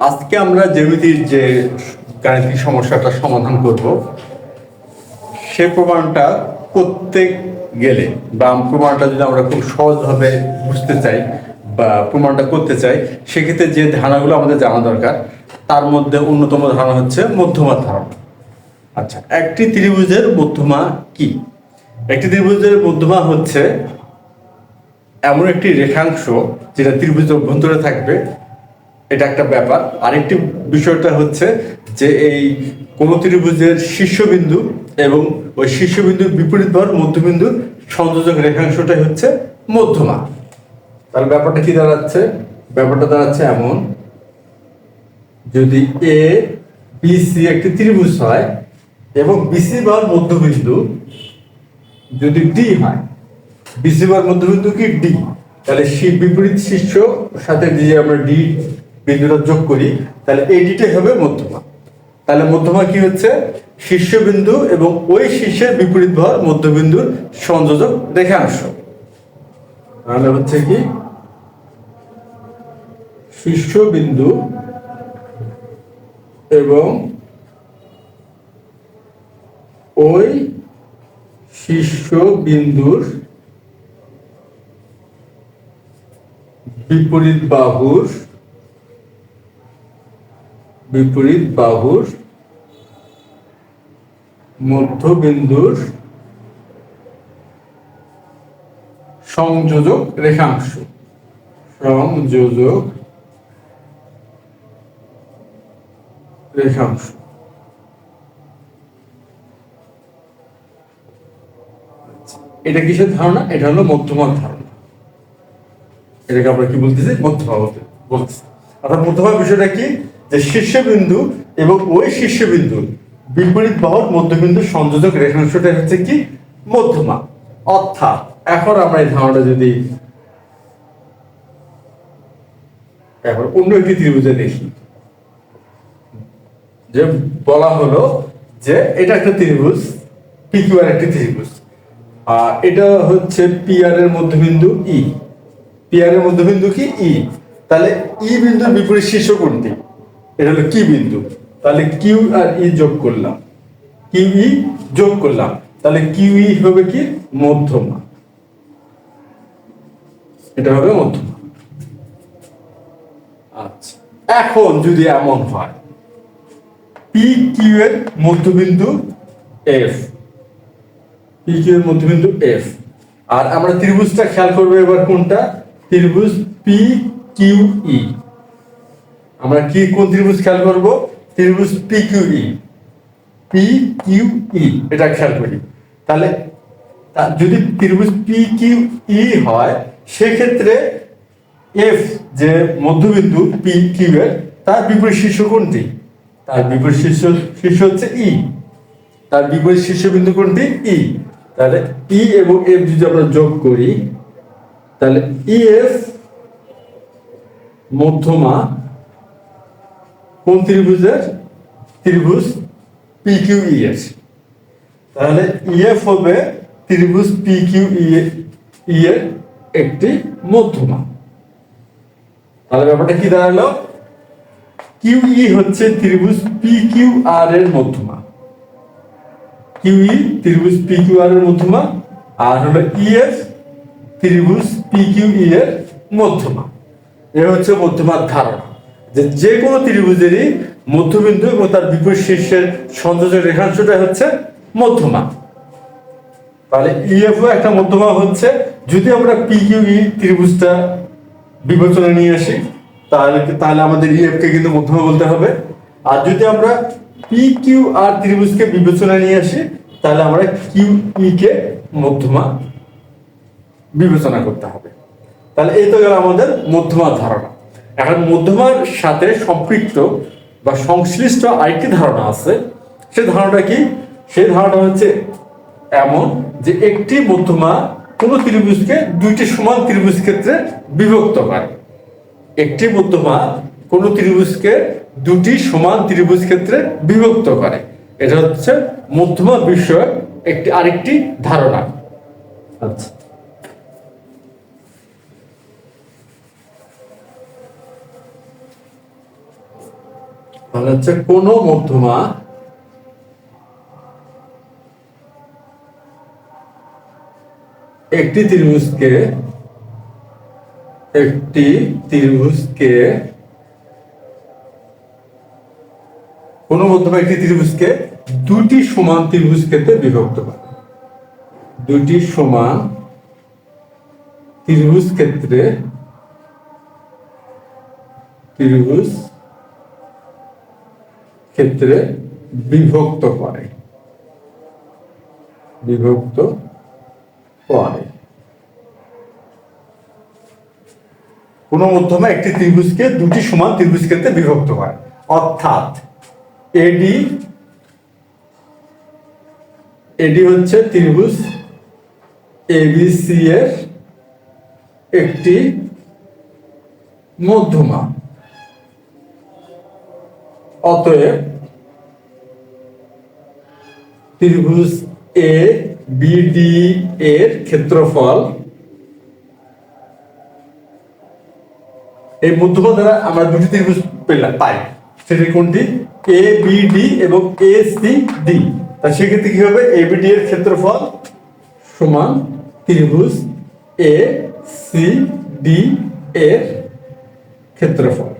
আজকে আমরা জ্যামিতির যে গাণিতিক সমস্যাটা সমাধান করব, সে প্রমাণটা করতে গেলে বা প্রমাণটা যদি আমরা খুব সহজভাবে বুঝতে চাই বা প্রমাণটা করতে চাই, সেক্ষেত্রে যে ধারণাগুলো আমাদের জানা দরকার, তার মধ্যে অন্যতম ধারণা হচ্ছে মধ্যমা ধারণা। আচ্ছা একটি ত্রিভুজের মধ্যমা কি? একটি ত্রিভুজের মধ্যমা হচ্ছে এমন একটি রেখাংশ যেটা ত্রিভুজের অভ্যন্তরে থাকবে এটা একটা ব্যাপার। আরেকটি বিষয়টা হচ্ছে যে এই কোন ত্রিভুজের শীর্ষবিন্দু এবং ওই শীর্ষবিন্দুর বিপরীত ভর মধ্যবিন্দুর সংযোজক রেখাংশটাই হচ্ছে মধ্যমা তাহলে ব্যাপারটা কি দাঁড়াচ্ছে? ব্যাপারটা দাঁড়াচ্ছে এমন, যদি এ বিসি একটি ত্রিভুজ হয় এবং বিসি বার মধ্যবিন্দু যদি ডি হয় বিসি বার মধ্যবিন্দু কি ডি তাহলে বিপরীত শীর্ষ, সাথে দিয়ে আমরা ডি বিন্দুটা যোগ করি, তাহলে এই ডিটাই হবে মধ্যমা। তাহলে মধ্যমা কি হচ্ছে? শীর্ষবিন্দু এবং ওই শীর্ষের বিপরীত ভর মধ্যবিন্দুর সংযোজক রেখাংশ তাহলে হচ্ছে কি? শীর্ষবিন্দু এবং ওই শীর্ষবিন্দুর বিপরীত বাহুর বিপরীত বাহুর মধ্যবিন্দুর সংযোজক রেখাংশ। সংযোজক রেখাংশ। এটা কিসের ধারণা? এটা হলো মধ্যমার ধারণা। এটাকে আমরা কি বলতেছি? মধ্যমা বলতে বলতেছি। অর্থাৎ মধ্যমা বিষয়টা কি? যে শীর্ষবিন্দু এবং ওই শীর্ষবিন্দুর বিপরীত বাহুর মধ্যবিন্দু সংযোজক রেখাংশটা হচ্ছে কি? মধ্যমা অর্থাৎ এখন আমরা এই ধারণাটা যদি এখন অন্য একটি ত্রিভুজে দেখি, যে বলা হলো যে এটা একটা ত্রিভুজ পিকিউ আর একটি ত্রিভুজ। আর এটা হচ্ছে পি আর এর মধ্যবিন্দু ই পি আর এর মধ্যবিন্দু কি? ই তাহলে ই বিন্দুর বিপরীত শীর্ষ কোনটি? এটা হলো কি বিন্দু? তাহলে কিউ আর ই যোগ করলাম। কিউ ই যোগ করলাম। তাহলে কিউ ই হবে কি? মধ্যমা। এটা হবে মধ্যমা। আচ্ছা। এখন যদি এমন হয় পি কিউ এর মধ্যবিন্দু এফ পি কিউ এর মধ্যবিন্দু এফ আর আমরা ত্রিভুজটা খেয়াল করব এবার কোনটা? ত্রিভুজ পি কিউ ই আমরা কি কোন ত্রিভুজ খেয়াল করব? ত্রিভুজ P Q E P Q E এটা খেয়াল করি। তাহলে যদি ত্রিভুজ পি কিউ ই হয়, সেক্ষেত্রে এফ যে মধ্যবিন্দু পি কিউ এর, তার বিপরীত শীর্ষ কোনটি? তার বিপরীত শীর্ষ শীর্ষ হচ্ছে ই তার বিপরীত শীর্ষবিন্দু কোনটি? ই তাহলে ই এবং এফ যদি আমরা যোগ করি, তাহলে ই এফ মধ্যমা কোন ত্রিভুজের? ত্রিভুজ পি কিউ ই এর তাহলে ইএফ হবে ত্রিভুজ পি কিউ ই এর একটি মধ্যমা। তাহলে ব্যাপারটা কি দাঁড়াল? কিউ ই হচ্ছে ত্রিভুজ পি কিউ আর এর মধ্যমা। কিউ ই ত্রিভুজ পি কিউ আর এর মধ্যমা, আর হলো ইএফ ত্রিভুজ পি কিউ ই এর মধ্যমা। এ হচ্ছে মধ্যমার ধারণা। যে যে কোনো ত্রিভুজেরই মধ্যবিন্দু এবং তার বিপরীত শীর্ষের সংযোজক রেখাংশটা হচ্ছে মধ্যমা। তাহলে ইএফও একটা মধ্যমা হচ্ছে। যদি আমরা পি কিউ ই ত্রিভুজটা বিবেচনা নিয়ে আসি, তাহলে তাহলে আমাদের ইএফ কে কিন্তু মধ্যমা বলতে হবে। আর যদি আমরা পি কিউ আর ত্রিভুজকে বিবেচনা নিয়ে আসি, তাহলে আমরা কিউ ই কে মধ্যমা বিবেচনা করতে হবে। তাহলে এই তো গেল আমাদের মধ্যমা ধারণা। এখন মধ্যমার সাথে সম্পৃক্ত বা সংশ্লিষ্ট আরেকটি ধারণা আছে। সে ধারণাটা কি? সেই ধারণা হচ্ছে এমন যে একটি মধ্যমা কোন ত্রিভুজকে দুইটি সমান ত্রিভুজ ক্ষেত্রে বিভক্ত করে একটি মধ্যমা কোন ত্রিভুজকে দুটি সমান ত্রিভুজ ক্ষেত্রে বিভক্ত করে। এটা হচ্ছে মধ্যমা বিষয়ক একটি আরেকটি ধারণা। আচ্ছা। তাহলে হচ্ছে কোন মধ্যমা একটি ত্রিভুজকে একটি ত্রিভুজকে, কোন মধ্যমা একটি ত্রিভুজকে দুটি সমান ত্রিভুজ ক্ষেত্রে বিভক্ত করে। দুটি সমান ত্রিভুজ ক্ষেত্রে ত্রিভুজ ক্ষেত্রে বিভক্ত করে। বিভক্ত করে। কোন মধ্যমা একটি ত্রিভুজকে দুটি সমান ত্রিভুজ ক্ষেত্রে বিভক্ত হয়। অর্থাৎ এডি এডি হচ্ছে ত্রিভুজ এবিসি এর একটি মধ্যমা। অতএব ত্রিভুজ এ বিডি এর ক্ষেত্রফল। এই মধ্যমা দ্বারা আমরা দুটি ত্রিভুজ পেলাম, পাই। সেটি কোনটি? এ বি ডি এবং এ সি ডি তা সেক্ষেত্রে কি হবে? এ বি ডি এর ক্ষেত্রফল সমান ত্রিভুজ এ সি ডি এর ক্ষেত্রফল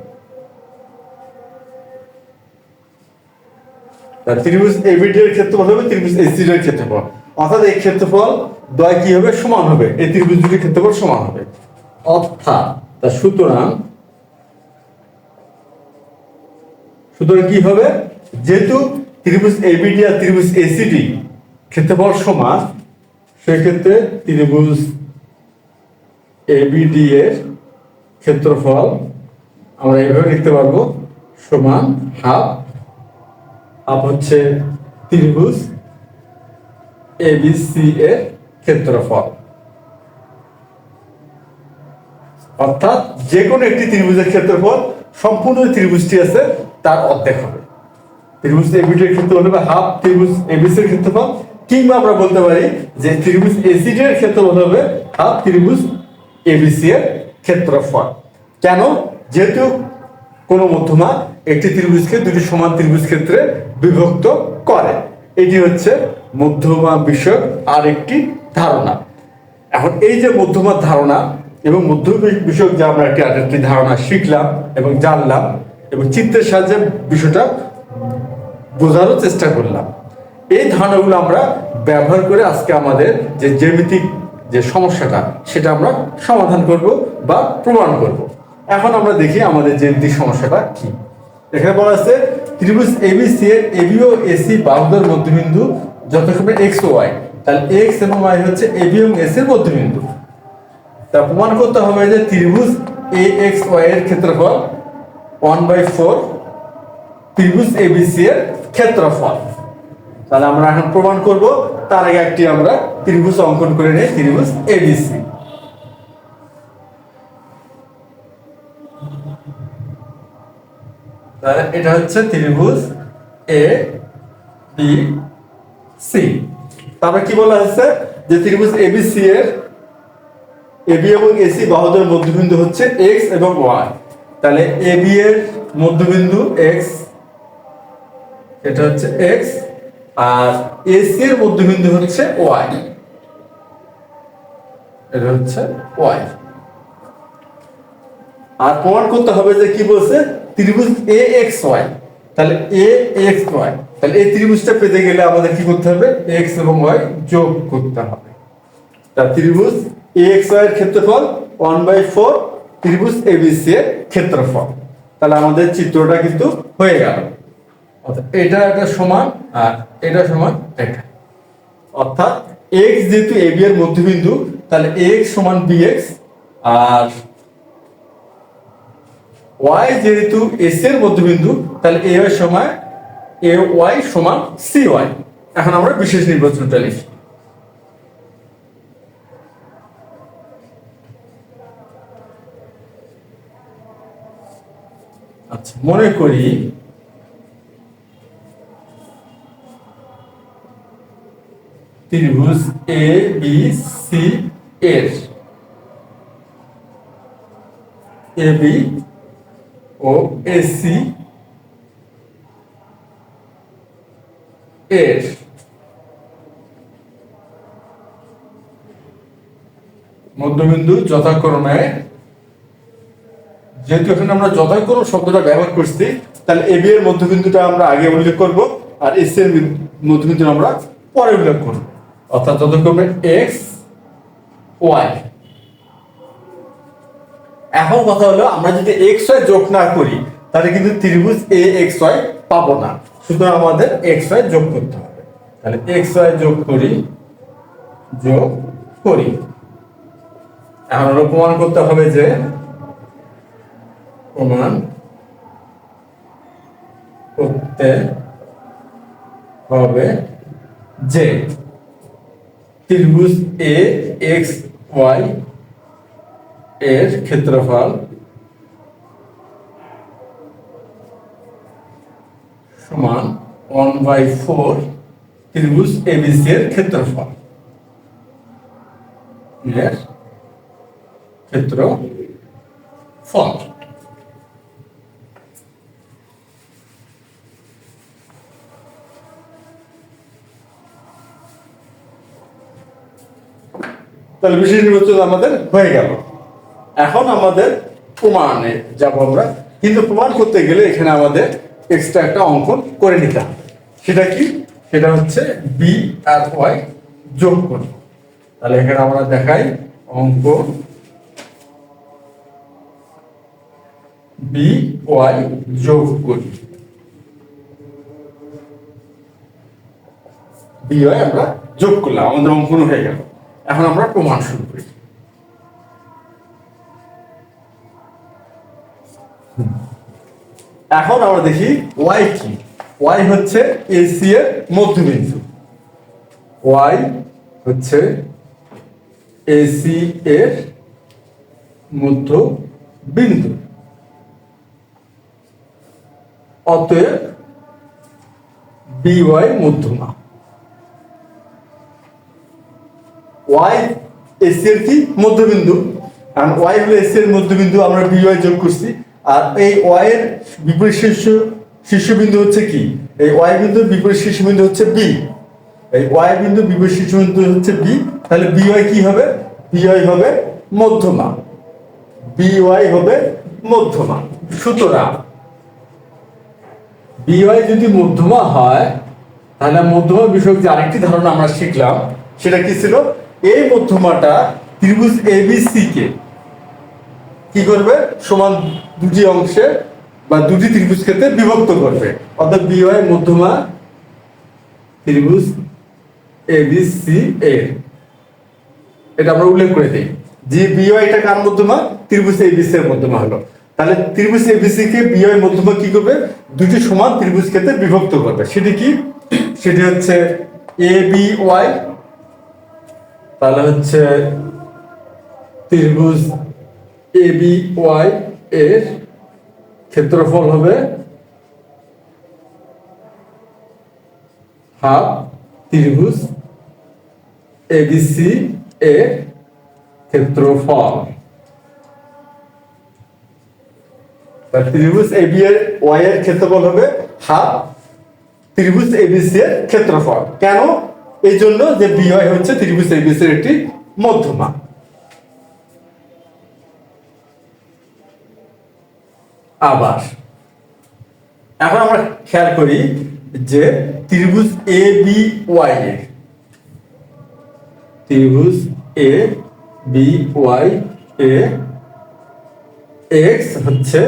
তা ত্রিভুজ এবিডি এর ক্ষেত্রফল হবে ত্রিভুজ এসি এর ক্ষেত্রফল। অর্থাৎ এই ক্ষেত্রফল দয় কি হবে? সমান হবে। এই ত্রিভুজ দুটির ক্ষেত্রফল সমান হবে। অর্থাৎ, তা সুতরাং সুতরাং কি হবে? যেহেতু ত্রিভুজ এবিডি আর ত্রিভুজ এসিডি ক্ষেত্রফল সমান, সেক্ষেত্রে ত্রিভুজ এবিডি এর ক্ষেত্রফল আমরা এইভাবে লিখতে পারব। সমান হাফ হাফ হচ্ছে ত্রিভুজ এবিসি এর ক্ষেত্রফল। অর্থাৎ যে কোনো একটি ত্রিভুজের ক্ষেত্রফল, সম্পূর্ণ ত্রিভুজটি আছে, তার অর্ধেক হবে। ত্রিভুজ এবিডি এর ক্ষেত্রফল হবে হাফ ত্রিভুজ এবিসি এর ক্ষেত্রফল, কিংবা আমরা বলতে পারি যে ত্রিভুজ এসিডি এর ক্ষেত্রফল হবে হাফ ত্রিভুজ এবিসি এর ক্ষেত্রফল। কেন? যেহেতু কোন মধ্যমা একটি ত্রিভুজকে দুটি সমান ত্রিভুজ ক্ষেত্রে বিভক্ত করে। এটি হচ্ছে মধ্যমা বিষয়ক আরেকটি ধারণা। এখন এই যে মধ্যমার ধারণা এবং মধ্যমা বিষয়ক যে আমরা একটি আরেকটি ধারণা শিখলাম এবং জানলাম এবং চিত্রের সাহায্যে বিষয়টা বোঝারও চেষ্টা করলাম। এই ধারণাগুলো আমরা ব্যবহার করে আজকে আমাদের যে জ্যামিতিক যে সমস্যাটা, সেটা আমরা সমাধান করব বা প্রমাণ করব। এখন আমরা দেখি আমাদের জ্যামিতিক সমস্যাটা কি। এখানে বলা আছে ত্রিভুজ এবিসি এর এবি ও এসি বাহুদের মধ্যবিন্দু যথাক্রমে এক্স ও ওয়াই তাহলে এক্স এবং ওয়াই হচ্ছে এবি এবং এস এর মধ্যবিন্দু। তা প্রমাণ করতে হবে যে ত্রিভুজ এ এক্স ওয়াই এর ক্ষেত্রফল ওয়ান বাই ফোর ত্রিভুজ এবিসি এর ক্ষেত্রফল। তাহলে আমরা এখন প্রমাণ করব, তার আগে একটি আমরা ত্রিভুজ অঙ্কন করে নেই, ত্রিভুজ এবিসি তাহলে এটা হচ্ছে ত্রিভুজ এ বি সি তারপরে কি বলা হচ্ছে যে ত্রিভুজ এবিসি এর এবি এবং এসি বাহুদের মধ্যবিন্দু হচ্ছে এক্স এবং ওয়াই তাহলে এর মধ্যবিন্দু এক্স এটা হচ্ছে এক্স আর এসি এর মধ্যবিন্দু হচ্ছে ওয়াই এটা হচ্ছে ওয়াই আর প্রমাণ করতে হবে যে কি বলছে? ত্রিভুজ এ এক্স ওয়াই তাহলে এ এক্স ওয়াই তাহলে এই ত্রিভুজটা পেতে গেলে আমাদের কি করতে হবে? এক্স এবং ওয়াই যোগ করতে হবে। তা ত্রিভুজ এ এক্স ওয়াই এর ক্ষেত্রফল ওয়ান বাই ফোর ত্রিভুজ এবিসি এর ক্ষেত্রফল। তাহলে আমাদের চিত্রটা কিন্তু হয়ে গেল। অর্থাৎ এটা একটা সমান আর এটা সমান এটা। অর্থাৎ এক্স যেহেতু এ বি এর মধ্যবিন্দু, তাহলে এক্স সমান বি এক্স আর ওয়াই যেহেতু এস এর মধ্যবিন্দু, তাহলে এ এর সময় এ ওয়াই সমান সি ওয়াই এখন আমরা বিশেষ নির্বাচনটা লিখি। আচ্ছা মনে করি ত্রিভুজ এ বি সি এর। এ বি এসি, এর, মধ্যবিন্দু যথাক্রমে, যেহেতু এখানে আমরা যথাক্রম শব্দটা ব্যবহার করছি, তাহলে এ বি এর মধ্যবিন্দুটা আমরা আগে উল্লেখ করব, আর এস এর মধ্যবিন্দু আমরা পরে উল্লেখ করব। অর্থাৎ যথাক্রমে এক্স ওয়াই এখন কথা হলো, আমরা যদি এক্স ওয়াই যোগ না করি তাহলে কিন্তু ত্রিভুজ এ এক্স ওয়াই পাবো না। সুতরাং আমাদের এক্স ওয়াই যোগ করতে হবে। তাহলে এক্স ওয়াই যোগ করি যোগ করি। এখন প্রমাণ করতে হবে যে প্রমাণ করতে হবে যে ত্রিভুজ এ এক্স ওয়াই এর ক্ষেত্রফল সমান ওয়ান বাই ফোর ত্রিভুজ এবিসি এর ক্ষেত্রফল। এর ক্ষেত্রফল তাহলে বিশেষ নির্বাচন আমাদের হয়ে গেল। এখন আমাদের প্রমাণে যাব আমরা। কিন্তু প্রমাণ করতে গেলে এখানে আমাদের এক্সট্রা একটা অঙ্কন করে নিতে হবে সেটা কি? সেটা হচ্ছে বি আর ওয়াই যোগ করব। তাহলে এখানে আমরা দেখাই অঙ্ক বি ওয়াই যোগ করি। বি ওয়াই আমরা যোগ করলাম, আমাদের অঙ্কন হয়ে গেল। এখন আমরা প্রমাণ শুরু করি। এখন আমরা দেখি ওয়াই কি? ওয়াই হচ্ছে এসি এর মধ্যবিন্দু। ওয়াই হচ্ছে এসি এর মধ্য বিন্দু অতএব বিওয়াই মধ্যমা। ওয়াই এসি এর কি? মধ্যবিন্দু। আর ওয়াই হলো এসি এর মধ্যবিন্দু, আমরা বিওয়াই যোগ করছি। আর এই ওয়াই এর বিপরীত শীর্ষ, শীর্ষবিন্দু হচ্ছে কি? এই ওয়াই বিন্দুর বিপরীত শীর্ষবিন্দু হচ্ছে বি এই ওয়াই বিন্দু বিপরীত শীর্ষবিন্দু হচ্ছে বি তাহলে বিওয়াই কি হবে? বিওয়াই হবে মধ্যমা। বিওয়াই হবে মধ্যমা। সুতরাং বিওয়াই যদি মধ্যমা হয়, তাহলে মধ্যমা বিষয়ক যে আরেকটি ধারণা আমরা শিখলাম, সেটা কি ছিল? এই মধ্যমাটা ত্রিভুজ এবিসি কে কি করবে? সমান দুটি অংশে বা দুটি ত্রিভুজ ক্ষেত্রে বিভক্ত করবে। অর্থাৎ বিওয়াই মধ্যমা ত্রিভুজ এবিসি এর এটা আমরা উল্লেখ করে দিই। যে বিওয়াই এটা কার মধ্যমা? ত্রিভুজ এবিসি এর মধ্যমা হলো। তাহলে ত্রিভুজ এবিসি কে বিওয়াই মধ্যমা কি করবে? দুটি সমান ত্রিভুজ ক্ষেত্রে বিভক্ত করবে। সেটি কি? সেটি হচ্ছে এ বি ওয়াই তাহলে হচ্ছে ত্রিভুজ এ বি ওয়াই এর ক্ষেত্রফল হবে হাফ ত্রিভুজ এবিসি এর ক্ষেত্রফল। ত্রিভুজ এবি এর ওয়াই এর ক্ষেত্রফল হবে হাফ ত্রিভুজ এবিসি এর ক্ষেত্রফল। কেন? এই জন্য যে বিওয়াই হচ্ছে ত্রিভুজ এবিসি এর একটি মধ্যমা আবার। এখন আমরা খেয়াল করি যে ত্রিভুজ এ বি ওয়াই এর। ত্রিভুজ A B Y A X হচ্ছে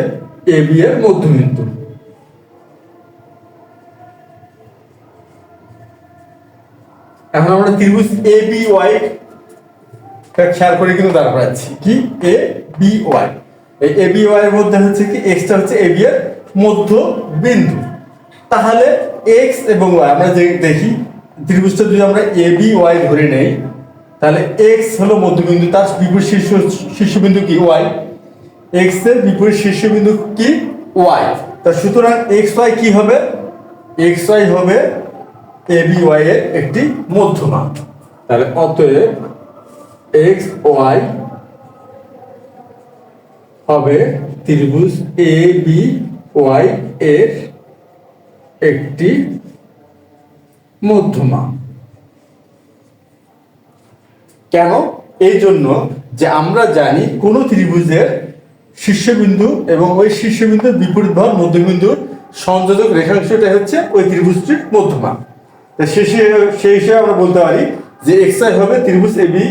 এ বি এর মধ্যবিন্দু। এখন আমরা ত্রিভুজ এ বি ওয়াই খেয়াল করে কিন্তু দাঁড় করাচ্ছি। কি? এ বি ওয়াই এই এ বি ওয়াই এর মধ্যে হচ্ছে কি এক্সটা হচ্ছে এ বি এর মধ্য বিন্দু। তাহলে এক্স এবং ওয়াই আমরা যে দেখি, ত্রিভুজটা যদি আমরা এ বি ওয়াই ধরে নেই, তাহলে এক্স হলো মধ্যবিন্দু, তার বিপরীত শীর্ষ শীর্ষবিন্দু কি? ওয়াই এক্সের বিপরীত শীর্ষবিন্দু কি? ওয়াই তা সুতরাং এক্স ওয়াই কি হবে? এক্স ওয়াই হবে এ বি ওয়াই এর একটি মধ্যমা তাহলে অতএব এক্স ওয়াই হবে ত্রিভুজ এ বি ওয়াই এর একটি মধ্যমা। কেন? এই জন্য যে আমরা জানি কোন ত্রিভুজের শীর্ষবিন্দু এবং ওই শীর্ষবিন্দুর বিপরীত ভাব মধ্যবিন্দুর সংযোজক রেখাংশটা হচ্ছে ওই ত্রিভুজটির মধ্যমা। সেই হিসেবে আমরা বলতে পারি যে এক্সআই হবে ত্রিভুজ এ বি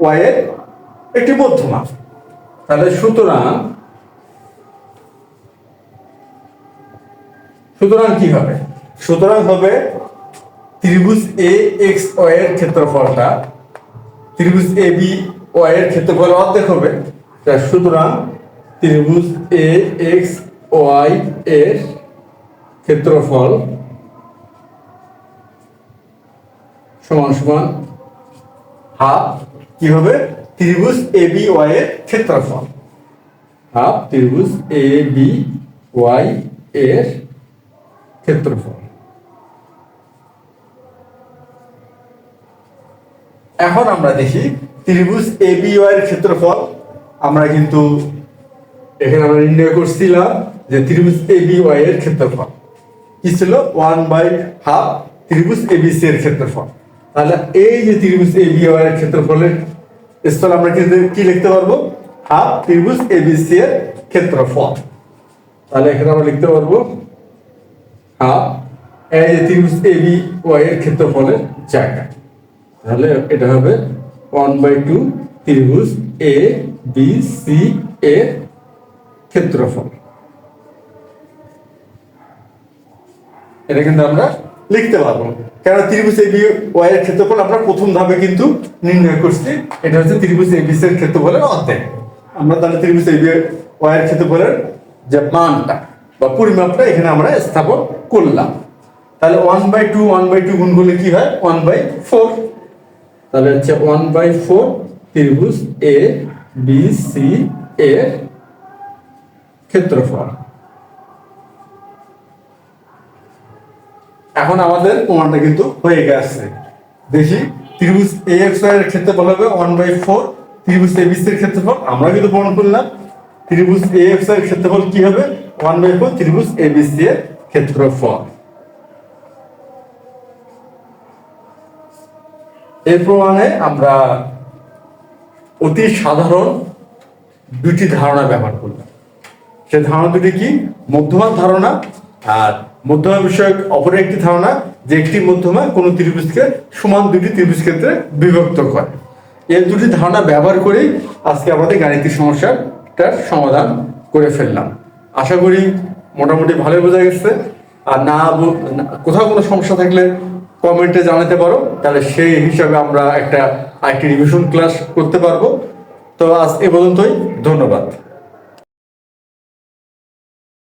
ওয়াই এর একটি মধ্যমা। তাহলে সুতরাং সুতরাং কি হবে? সুতরাং হবে ত্রিভুজ এ এক্স ওয়াই এর ক্ষেত্রফলটা, ত্রিভুজ এ বি ওয়াই এর ক্ষেত্রফল অর্ধেক হবে। সুতরাং ত্রিভুজ এ এক্স ওয়াই এর ক্ষেত্রফল সমান সমান হাফ কি হবে? ত্রিভুজ এ বি ওয়াই এর ক্ষেত্রফল। হাফ ত্রিভুজ এ বি ওয়াই এর ক্ষেত্রফল। এখন আমরা দেখি ত্রিভুজ এ বি ওয়াই এর ক্ষেত্রফল। আমরা কিন্তু এখানে আমরা নির্ণয় করছিলাম যে ত্রিভুজ এ বি ওয়াই এর ক্ষেত্রফল। কি ছিল? ওয়ান বাই হাফ ত্রিভুজ এ বি সি এর ক্ষেত্রফল। তাহলে এই যে ত্রিভুজ এ বি ওয়াই এর ক্ষেত্রফলের স্থল আমরা কিন্তু কি লিখতে পারব? হাফ ত্রিভুজ, এ, বি, সি এর ক্ষেত্রফল। তাহলে এখানে আমরা লিখতে পারব হাফ এই ত্রিভুজ, এ, বি, ওয়াই এর ক্ষেত্রফলের জায়গা। তাহলে এটা হবে ওয়ান বাই টু ত্রিভুজ, এ, বি, সি এর ক্ষেত্রফল। এটা কিন্তু আমরা লিখতে পারব কেন ত্রিভুজ এ বি ওয়াই এর ক্ষেত্রফল আমরা প্রথম ধাপে কিন্তু নির্ণয় করছি। এটা হচ্ছে ত্রিভুজ এ বি সি এর ক্ষেত্রফলের অর্ধেক। আমরা তাহলে ত্রিভুজ এ বি ওয়াই এর ক্ষেত্রফলের যে মানটা বা পরিমাপটা এখানে আমরা স্থাপন করলাম। তাহলে one by two one by two গুণ করলে কি হয়? ওয়ান বাই ফোর তাহলে হচ্ছে ওয়ান বাই ফোর ত্রিভুজ এ বি সি এর ক্ষেত্রফল। এখন আমাদের প্রমাণটা কিন্তু হয়ে গেছে। দেখি, ত্রিভুজ এ এক্সের ক্ষেত্রফল হবে ওয়ান বাই ফোর ত্রিভুজ এ বি সি এর ক্ষেত্রফল আমরা কিন্তু প্রমাণ করলাম। ত্রিভুজ এ এক্সের ক্ষেত্রফল কি হবে? ওয়ান বাই ফোর ত্রিভুজ এ বি সি এর ক্ষেত্রফল। এর প্রমাণে আমরা অতি সাধারণ দুটি ধারণা ব্যবহার করলাম। সে ধারণা দুটি কি? মধ্যমা ধারণা আর মধ্যমা বিষয়ক অপর একটি ধারণা যে একটি মধ্যমা কোনো ত্রিভুজকে সমান দুটি ত্রিভুজ ক্ষেত্রে বিভক্ত করে। এই দুটি ধারণা ব্যবহার করেই আজকে আমাদের গাণিতিক সমস্যাটার সমাধান করে ফেললাম। আশা করি মোটামুটি ভালোই বোঝা গেছে। আর না, কোথাও কোনো সমস্যা থাকলে কমেন্টে জানাতে পারো। তাহলে সেই হিসাবে আমরা একটা আইটি রিভিশন ক্লাস করতে পারব। তো আজ এ পর্যন্তই। ধন্যবাদ।